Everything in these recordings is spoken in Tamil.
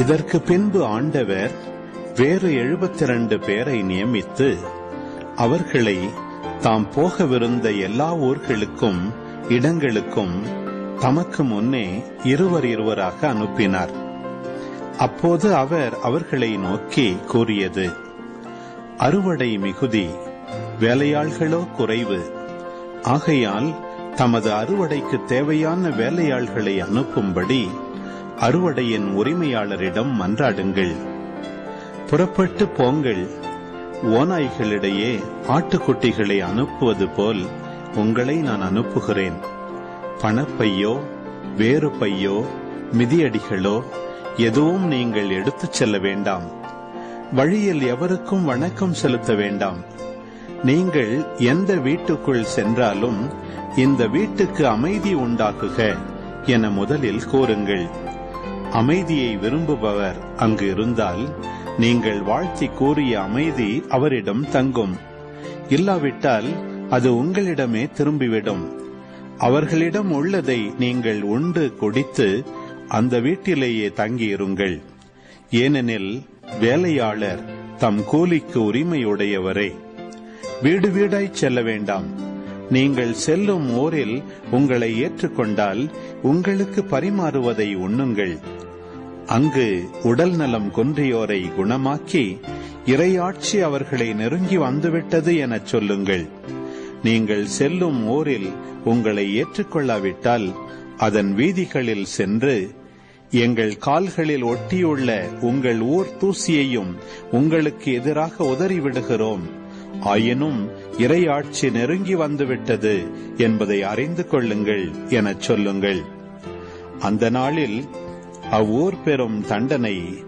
இதற்கு பின்பு ஆண்டவர் வேறு எழுபத்தி இரண்டு பேரை நியமித்து அவர்களை தாம் போகவிருந்த எல்லா ஊர்களுக்கும் இடங்களுக்கும் தமக்கு முன்னே இருவர் இருவராக அனுப்பினார். அப்போது அவர் அவர்களை நோக்கி கூறியது அறுவடை மிகுதி வேலையாள்களோ குறைவு. ஆகையால் தமது அறுவடைக்கு தேவையான வேலையாள்களை அனுப்பும்படி அறுவடையின் உரிமையாளரிடம் மன்றாடுங்கள். புறப்பட்டு போங்கள். ஓநாய்களிடையே ஆட்டுக்குட்டிகளை அனுப்புவது போல் உங்களை நான் அனுப்புகிறேன். பணப்பையோ வேறு பையோ மிதியடிகளோ எதுவும் நீங்கள் எடுத்துச் செல்ல வேண்டாம். வழியில் எவருக்கும் வணக்கம் செலுத்த வேண்டாம். நீங்கள் எந்த வீட்டுக்குள் சென்றாலும் இந்த வீட்டுக்கு அமைதி உண்டாக்குக என முதலில் கூறுங்கள். அமைதியை விரும்புபவர் அங்கு இருந்தால் நீங்கள் வாழ்த்தி கூறிய அமைதி அவரிடம் தங்கும். இல்லாவிட்டால் அது உங்களிடமே திரும்பிவிடும். அவர்களிடம் உள்ளதை நீங்கள் உண்டு குடித்து அந்த வீட்டிலேயே தங்கியிருங்கள். ஏனெனில் வேலையாளர் தம் கூலிக்கு உரிமையுடையவரே. வீடு வீடாய் செல்ல வேண்டாம். நீங்கள் செல்லும் ஊரில் உங்களை ஏற்றுக்கொண்டால் உங்களுக்கு பரிமாறுவதை உண்ணுங்கள். அங்கு உடல் நலம் குன்றியோரை குணமாக்கி இறையாட்சி அவர்களை நெருங்கி வந்துவிட்டது எனச் சொல்லுங்கள். நீங்கள் செல்லும் ஊரில் உங்களை ஏற்றுக்கொள்ளாவிட்டால் அதன் வீதிகளில் சென்று எங்கள் கால்களில் ஒட்டியுள்ள உங்கள் ஊர் தூசியையும் உங்களுக்கு எதிராக உதறிவிடுகிறோம் ஆயினும் இறையாட்சி நெருங்கி வந்துவிட்டது என்பதை அறிந்து கொள்ளுங்கள் எனச் சொல்லுங்கள். அந்த நாளில் அவ்வூர் பெறும் தண்டனை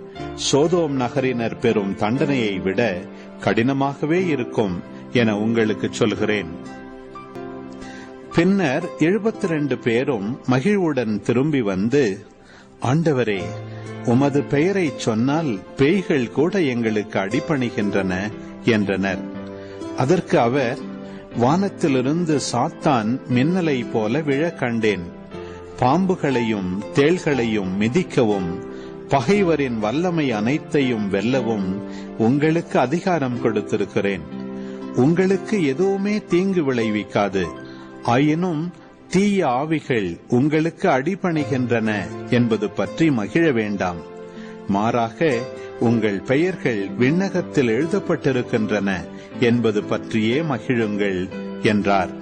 சோதோம் நகரினர் பெறும் தண்டனையை விட கடினமாகவே இருக்கும் என உங்களுக்கு சொல்கிறேன். பின்னர் எழுபத்தி ரெண்டு பேரும் மகிழ்வுடன் திரும்பி வந்து ஆண்டவரே உமது பெயரை சொன்னால் பேய்கள் கூட எங்களுக்கு அடிபணிகின்றன என்றனர். அதற்கு அவர் வானத்திலிருந்து சாத்தான் மின்னலை போல விழ கண்டேன். பாம்புகளையும் தேள்களையும் மிதிக்கவும் பகைவரின் வல்லமை அனைத்தையும் வெல்லவும் உங்களுக்கு அதிகாரம் கொடுத்திருக்கிறேன். உங்களுக்கு எதுவுமே தீங்கு விளைவிக்காது. ஆயினும் தீய ஆவிகள் உங்களுக்கு அடிபணிகின்றன என்பது பற்றி மகிழ வேண்டாம். மாறாக உங்கள் பெயர்கள் விண்ணகத்தில் எழுதப்பட்டிருக்கின்றன என்பது பற்றியே மகிழுங்கள் என்றார்.